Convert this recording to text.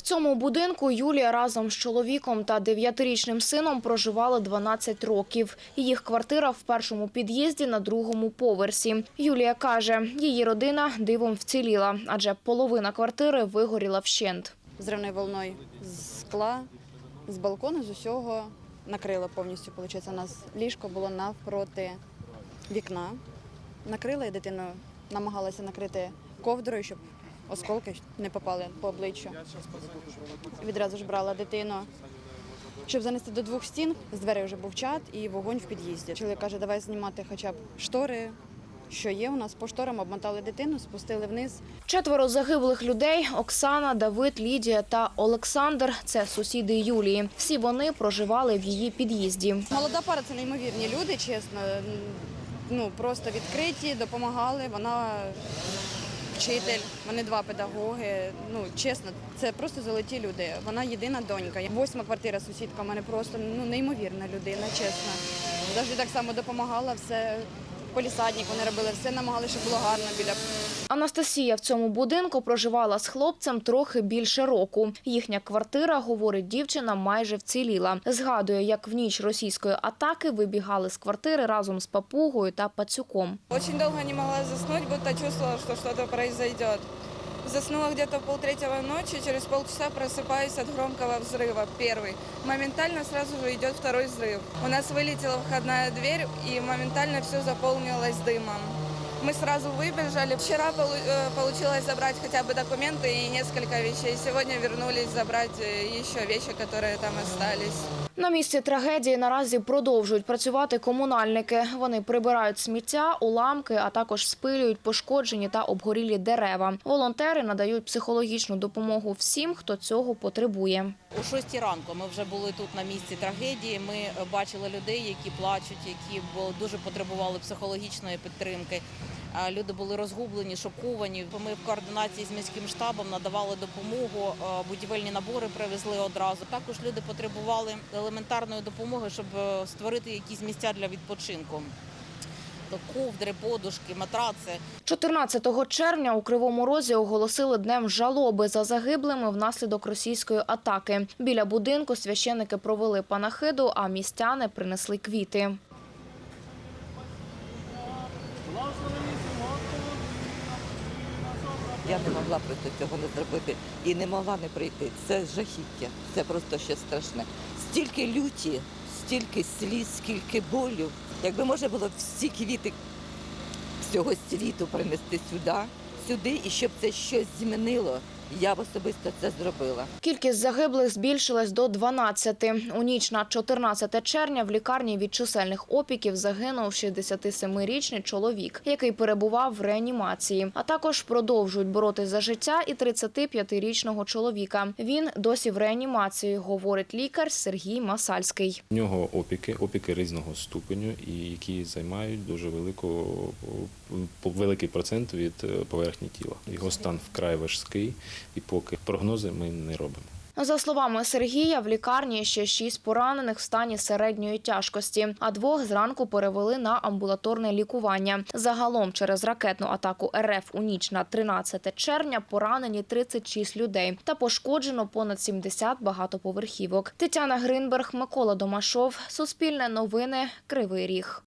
В цьому будинку Юлія разом з чоловіком та дев'ятирічним сином проживали 12 років. Їх квартира в першому під'їзді на другому поверсі. Юлія каже, її родина дивом вціліла, адже половина квартири вигоріла вщент. зривною волною з скла, з балкону, з усього накрило повністю. Виходить, у нас ліжко було навпроти вікна. Накрила і дитину намагалася накрити ковдрою, щоб осколки не попали по обличчю. Відразу ж брала дитину. Щоб занести до двох стін, з дверей вже був чат і вогонь в під'їзді. Чоловік каже, давай знімати хоча б штори, що є у нас. По шторам обмотали дитину, спустили вниз. Четверо загиблих людей – Оксана, Давид, Лідія та Олександр – це сусіди Юлії. Всі вони проживали в її під'їзді. Молода пара це неймовірні люди, чесно. Ну просто відкриті, допомагали. Вона вчитель, вони два педагоги. Ну чесно, це просто золоті люди. Вона єдина донька. Восьма квартира сусідка. У мене просто ну неймовірна людина, чесно. Завжди так само допомагала, все полісадник вони робили, все намагалися, щоб було гарно біля Анастасія в цьому будинку проживала з хлопцем трохи більше року. Їхня квартира, говорить дівчина, майже вціліла. Згадує, як в ніч російської атаки вибігали з квартири разом з папугою та пацюком. Очень довго не могла заснуть, бо та чувствувала, що щось произойдет. Заснула где-то полтретьего ночи, через полчаса просыпаюсь от громкого взрыва, первый. Моментально сразу же идет второй взрыв. У нас вылетела входная дверь, и моментально все заполнилось дымом. Мы сразу выбежали. Вчера полу- э, получилось забрать хотя бы документы и несколько вещей. Сегодня вернулись забрать э, еще вещи, которые там остались. На місці трагедії наразі продовжують працювати комунальники. Вони прибирають сміття, уламки, а також спилюють пошкоджені та обгорілі дерева. Волонтери надають психологічну допомогу всім, хто цього потребує. О 6 ранку ми вже були тут на місці трагедії. Ми е, бачили людей, які плачуть, які бу- дуже потребували психологічної підтримки. Люди були розгублені, шоковані. Ми в координації з міським штабом надавали допомогу. е, Будівельні набори привезли одразу. Також люди потребували елементарної допомоги, щоб е, створити якісь місця для відпочинку. Ковдри, подушки, матраци. 14 червня у Кривому Розі оголосили днем жалоби за загиблими внаслідок російської атаки. Біля будинку священники провели панахиду, а містяни принесли квіти. Я не могла просто цього не зробити і не могла не прийти. Це жахіття, це просто щось страшне. Стільки люті, стільки сліз, скільки болю. Якби можна було всі квіти всього світу принести сюди, сюди, і щоб це щось змінило, я особисто це зробила. Кількість загиблих збільшилась до 12. У ніч на 14 червня в лікарні від чисельних опіків загинув 67-річний чоловік, який перебував в реанімації. А також продовжують боротись за життя і 35-річного чоловіка. Він досі в реанімації, говорить лікар Сергій Масальський. У нього опіки, опіки різного ступеню, і які займають дуже велику, по- великий процент від е, поверхні тіла. Його стан вкрай важкий, і поки прогнози ми не робимо. За словами Сергія, в лікарні ще шість поранених в стані середньої тяжкості, а двох зранку перевели на амбулаторне лікування. Загалом через ракетну атаку РФ у ніч на 13 червня поранені 36 людей та пошкоджено понад 70 багатоповерхівок. Тетяна Гринберг, Микола Домашов, Суспільне новини, Кривий Ріг.